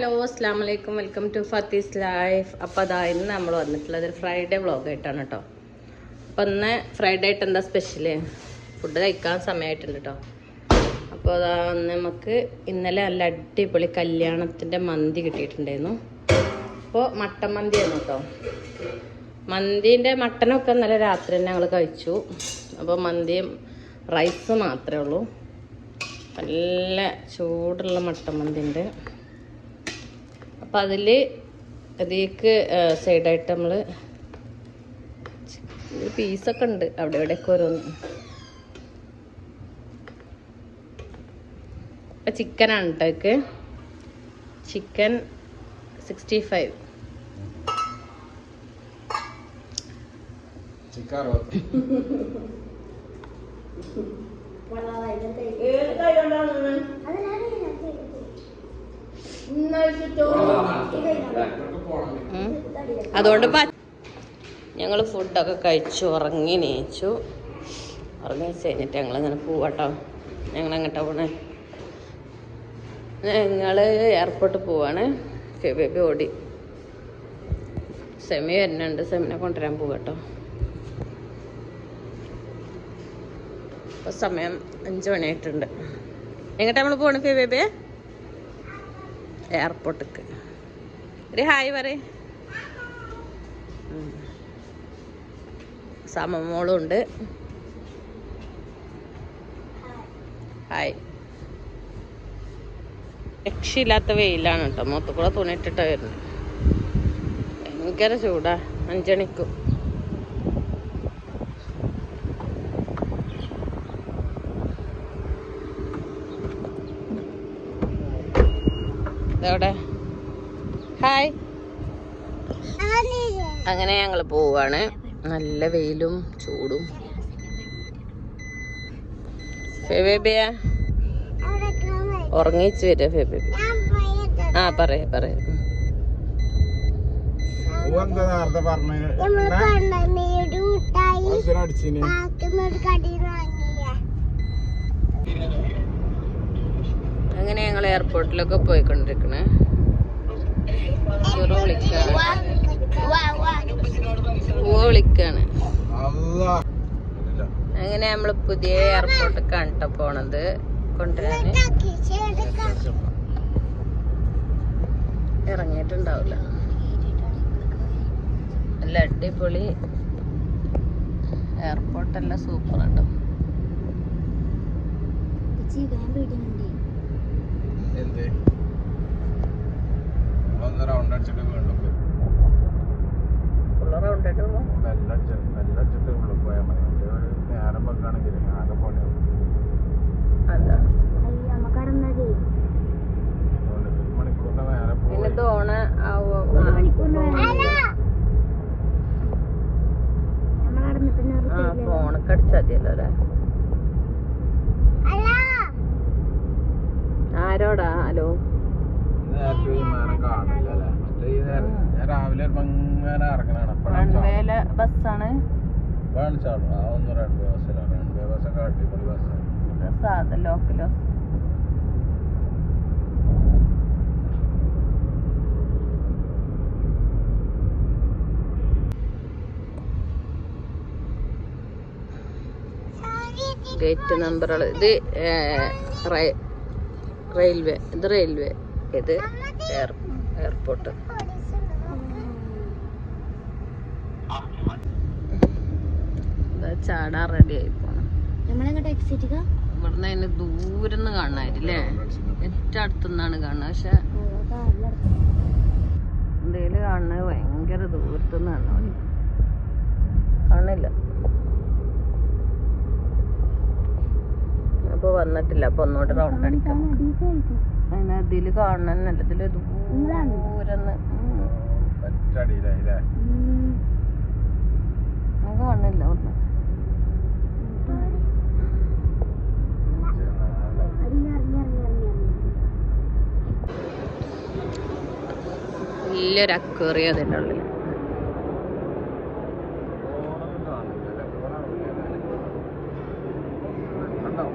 Hello അസ്സാം വലൈക്കും welcome to ഫത്തീസ് life. അപ്പോൾ അതാ ഇന്ന് നമ്മൾ വന്നിട്ടുള്ളത് ഫ്രൈഡേ വ്ളോഗ് ആയിട്ടാണ് കേട്ടോ അപ്പോൾ ഇന്ന് ഫ്രൈഡേ ആയിട്ട് എന്താ സ്പെഷ്യൽ? ഫുഡ് കഴിക്കാൻ സമയമായിട്ടുണ്ട് കേട്ടോ അപ്പോൾ അതാ നമുക്ക് ഇന്നലെ നല്ല അടിപൊളി കല്യാണത്തിന്റെ മന്തി കിട്ടിയിട്ടുണ്ടായിരുന്നു. അപ്പോൾ മട്ടൻ മന്തിയായിരുന്നു കേട്ടോ മന്തീന്റെ മട്ടനൊക്കെ ഇന്നലെ രാത്രി തന്നെ ഞങ്ങൾ കഴിച്ചു. അപ്പോൾ മന്തിയും റൈസ് മാത്രമേ ഉള്ളൂ. നല്ല ചൂടുള്ള മട്ടൻ മന്തി ഉണ്ട് അപ്പം അതിൽ അതിലേക്ക് സൈഡായിട്ട് നമ്മൾ പീസൊക്കെ ഉണ്ട് അവിടെ ഇവിടെയൊക്കെ ഓരോന്ന്. അപ്പം ചിക്കനാണ് കേട്ടേക്ക് ചിക്കൻ സിക്സ്റ്റി ഫൈവ് ചിക്കൻ അറുപത്തി അതുകൊണ്ട് ഞങ്ങൾ ഫുഡൊക്കെ കഴിച്ചു ഉറങ്ങി നീച്ചു ഉറങ്ങി കഴിഞ്ഞിട്ട് ഞങ്ങൾ അങ്ങനെ പോവാട്ടോ. ഞങ്ങൾ എങ്ങോട്ടാ പോണേ? ഞങ്ങൾ എയർപോർട്ടിൽ പോവാണ്. ബേബി ഓടി. സെമി വരുന്നുണ്ട്. സെമിനെ കൊണ്ടുവരാൻ പോവാട്ടോ. ഇപ്പൊ സമയം അഞ്ച് മണിയായിട്ടുണ്ട്. എങ്ങോട്ടാ നമ്മൾ പോണേ ഫേ ബേബി എയർപോർട്ടിക്ക്. ഒരു ഹായ് പറ സമമോളും ഉണ്ട്. ഹായ്. രക്ഷയില്ലാത്ത വെയിലാണ് കേട്ടോ. മൊത്തം കൂടെ തുണിയിട്ടിട്ടാ വരുന്നത്. ഭയങ്കര ചൂടാ. അഞ്ചണിക്കും. ഇതെവിടെ ഹായ് അങ്ങനെ ഞങ്ങൾ പോവാണ്. നല്ല വെയിലും ചൂടും. ഫെബേബിയ വരാ ഫെബി ഫെബേബി ആ പറയ പറയ. എന്താ അങ്ങനെ ഞങ്ങൾ എയർപോർട്ടിലൊക്കെ പോയിക്കൊണ്ടിരിക്കണേ. ചെറു വിളിക്കാണ്. പൂവ് അങ്ങനെ നമ്മൾ പുതിയ എയർപോർട്ട് കണ്ട പോണത്. കൊണ്ടുവരാന്. ഇറങ്ങിയിട്ടുണ്ടാവില്ല നല്ല അടിപൊളി എയർപോർട്ടെല്ലാം സൂപ്പർ കേട്ടോ എന്ത് നമ്മളൊന്ന് റൗണ്ട് അടിച്ചിട്ട് വീണ്ടും പോവാം മെല്ലെ അടിച്ച്- മെല്ലെ അടിച്ചിട്ട് ഉള്ളിൽ പോയാൽ മതി. മറ്റേ ഒരു നേരം വെക്കുകയാണെങ്കിൽ ആകെ പണിയാവും ഒരു മണിക്കൂറിന്റെ നേരെ പോയി. പിന്നെ തോണ ആവോ? ആ. ഫോണൊക്കെ അടിച്ചാൽ മതിയല്ലോ അല്ലേ? ആരോടാ? ഹലോ. നേരത്തെ നേരം കാണില്ല രാവിലെ റൺവേയിലെ ബസ്സാണ്? Local bus. ഗേറ്റ് നമ്പറുകൾ ഇത് റെയിൽവേ. ഇത് റെയിൽവേ. ഇത് എയർ എയർപോർട്ട്. ചാടാൻ റെഡി ആയി പോണം. ഇവിടുന്ന് അതിന് ദൂരെന്ന് കാണാനില്ലേ ഏറ്റവും അടുത്തുനിന്നാണ് കാണുന്നത് പക്ഷെ എന്തേലും കാണുന്നത് ഭയങ്കര ദൂരത്തുനിന്ന് കാണാൻ കാണില്ല അപ്പൊ വന്നിട്ടില്ല അപ്പൊ ഒന്നുകൂടെ റൗണ്ട് അടിക്കാം. അതിന് ഇതിൽ കാണാനല്ല ഇതിൽ ദൂരെന്ന്. കാണില്ല അവിടുന്ന്. വലിയൊരു അക്വേറിയം അതിന്റെ ഉള്ളിൽ കണ്ടോ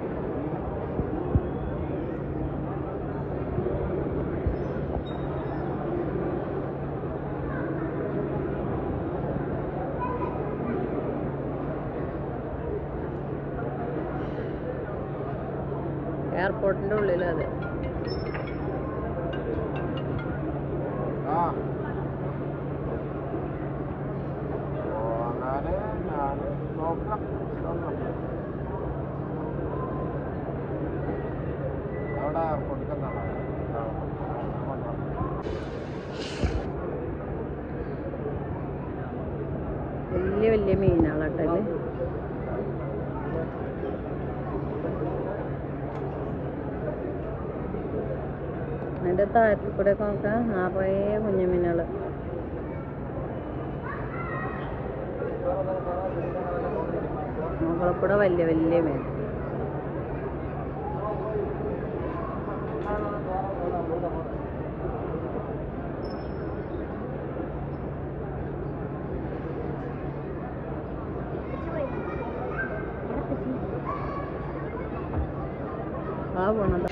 എയർപോർട്ടിന്റെ ഉള്ളിലും അതെ ആ പോകാന് ഞാൻ നോക്കാം നോക്കാം. അവിടെ കൊടുക്കുന്നതാണോ വലിയ വലിയ മീനുകളാട്ടോ ഇത് അതിന്റെ താഴത്തിൽ കൂടെ നോക്കാം. നിറയെ കുഞ്ഞു മീനുകൾ മുകളിൽ കൂടെ വലിയ വലിയ മീൻ ആ പോണത്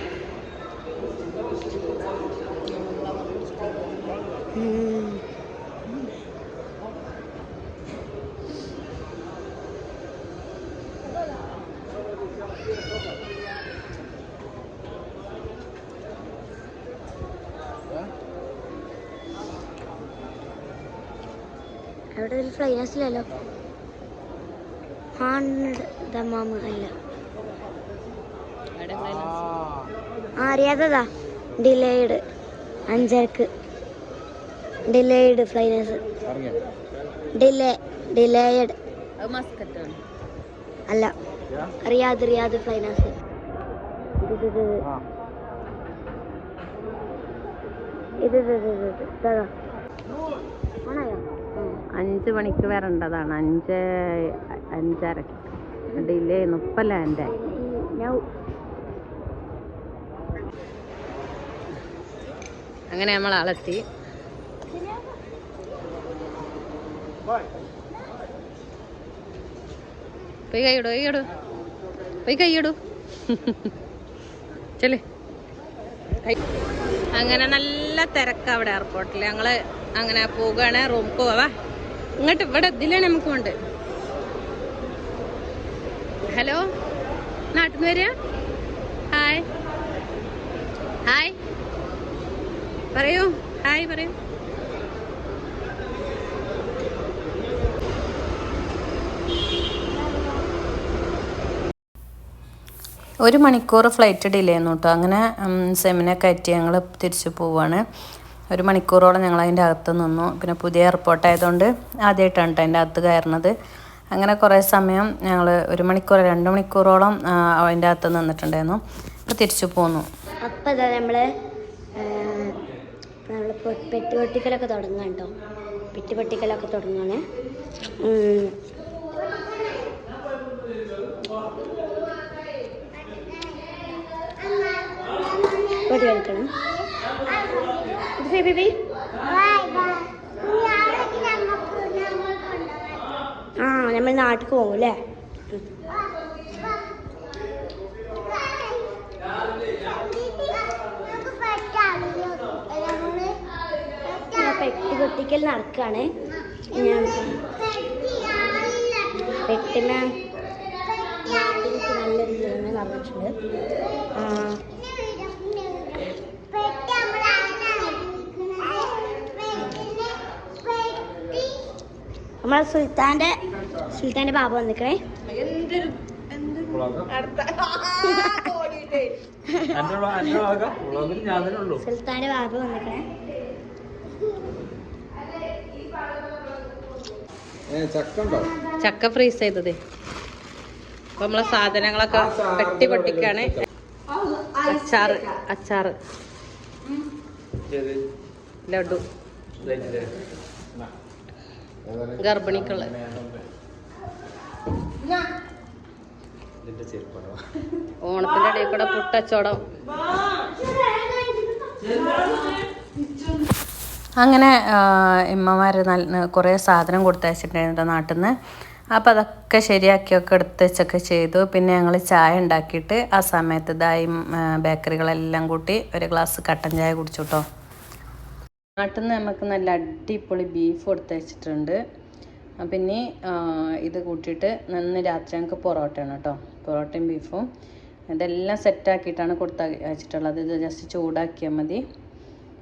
അവിടെ ഒരു ഫ്ലൈനസിലല്ലോ ഹൺഡ്രഡ് ദമാമ അല്ല. അറിയാത്തതാ. ഡിലേഡ് അഞ്ചരക്ക്. ഡിലേഡ് ഫ്ലൈനസ് ഡിലേ ഡിലേഡ് അല്ല. റിയാദ് റിയാദ് ഫ്ലൈനസ് ഇത്. അഞ്ച് മണിക്ക് വരേണ്ടതാണ്. അഞ്ച് അഞ്ചര. ഡിലേ മുപ്പല്ല എന്റെ. അങ്ങനെ നമ്മൾ ആളെത്തി പോയി കൈയിടൂ പോയി കൈയിടൂ. ചെല്ലേ. അങ്ങനെ നല്ല തിരക്ക് അവിടെ എയർപോർട്ടിൽ ഞങ്ങൾ അങ്ങനെ പോവുകയാണ് റൂമിൽ പോവാ. ഇങ്ങോട്ട് ഇവിടെ ഇതിലാണ് നമുക്ക് ഉണ്ട് ഹലോ? നാട്ടിൽ നിന്ന് വരിക? ഹായ് ഹായ് പറയൂ. ഹായ് പറയൂ. ഒരു മണിക്കൂർ ഫ്ലൈറ്റ് ഡിലേ ആയിരുന്നു കേട്ടോ അങ്ങനെ സെമിനെ കയറ്റി ഞങ്ങൾ തിരിച്ചു പോവാണ്. ഒരു മണിക്കൂറോളം ഞങ്ങൾ അതിന്റെ അകത്ത് നിന്നു. പിന്നെ പുതിയ എയർപോർട്ട് ആയതുകൊണ്ട് ആദ്യമായിട്ടാണ് കേട്ടോ അതിന്റെ അകത്ത് കയറുന്നത് അങ്ങനെ കുറേ സമയം ഞങ്ങൾ ഒരു മണിക്കൂർ രണ്ട് മണിക്കൂറോളം അതിന്റെ അകത്ത് നിന്നിട്ടുണ്ടായിരുന്നു. അപ്പോൾ തിരിച്ചു പോന്നു. അപ്പം ഇതാ നമ്മൾ നമ്മൾ പെട്ടി പൊട്ടിക്കലൊക്കെ തുടങ്ങാം കേട്ടോ പെട്ടി പൊട്ടിക്കലൊക്കെ തുടങ്ങാണ്. Baby baby. ആ നമ്മൾ നാട്ടിൽ പോകും അല്ലേ? പെട്ടി കൊട്ടിക്കൽ നടക്കാണ്. ഞാൻ നല്ലൊരു നടന്നിട്ടുണ്ട്. നമ്മളെ സുൽത്താന്റെ സുൽത്താന്റെ ബാബ വന്നിക്കണേ. സുൽത്താന്റെ ബാബ വന്നിക്കണേ. ചക്ക ഫ്രീസ് ചെയ്തത്. അപ്പൊ നമ്മളെ സാധനങ്ങളൊക്കെ പെട്ടി പൊട്ടിക്കാണ്. അച്ചാറ് അച്ചാറ് ലഡു. ഗർഭിണിക്കുള്ള ഓണത്തിന്റെ ഇടയിൽ കൂടെ പുട്ടച്ചോടം. അങ്ങനെ ഇമ്മമാർ നല്ല കുറേ സാധനം കൊടുത്തയച്ചിട്ടുണ്ടായിരുന്നു നാട്ടിൽ നിന്ന് അപ്പം അതൊക്കെ ശരിയാക്കിയൊക്കെ എടുത്ത് വെച്ചൊക്കെ ചെയ്തു. പിന്നെ ഞങ്ങൾ ചായ ഉണ്ടാക്കിയിട്ട് ആ സമയത്ത് ഇതായി ബേക്കറികളെല്ലാം കൂട്ടി ഒരു ഗ്ലാസ് കട്ടൻ ചായ കുടിച്ചു കേട്ടോ നാട്ടിൽ നിന്ന് നമുക്ക് നല്ല അടിപൊളി ബീഫ് കൊടുത്തയച്ചിട്ടുണ്ട് ആ, പിന്നെ ആ, ഇത് കൂട്ടിയിട്ട് നന്ന് രാത്രി ഞങ്ങൾക്ക് പൊറോട്ടയാണ് കേട്ടോ പൊറോട്ടയും ബീഫും ഇതെല്ലാം സെറ്റാക്കിയിട്ടാണ് കൊടുത്ത വെച്ചിട്ടുള്ളത്. ഇത് ജസ്റ്റ് ചൂടാക്കിയാൽ മതി.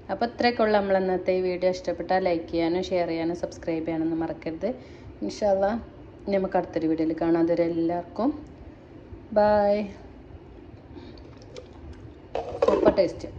അപ്പോൾ ഇത്രയൊക്കെ ഉള്ള നമ്മൾ ഇന്നത്തെ ഈ വീഡിയോ. ഇഷ്ടപ്പെട്ടാൽ ലൈക്ക് ചെയ്യാനും ഷെയർ ചെയ്യാനും സബ്സ്ക്രൈബ് ചെയ്യാനൊന്നും മറക്കരുത്. ഇൻഷാല്ല നമുക്ക് അടുത്തൊരു വീഡിയോയിൽ കാണാം. അതുവരെ എല്ലാവർക്കും ബായ് സൂപ്പർ ടേസ്റ്റ്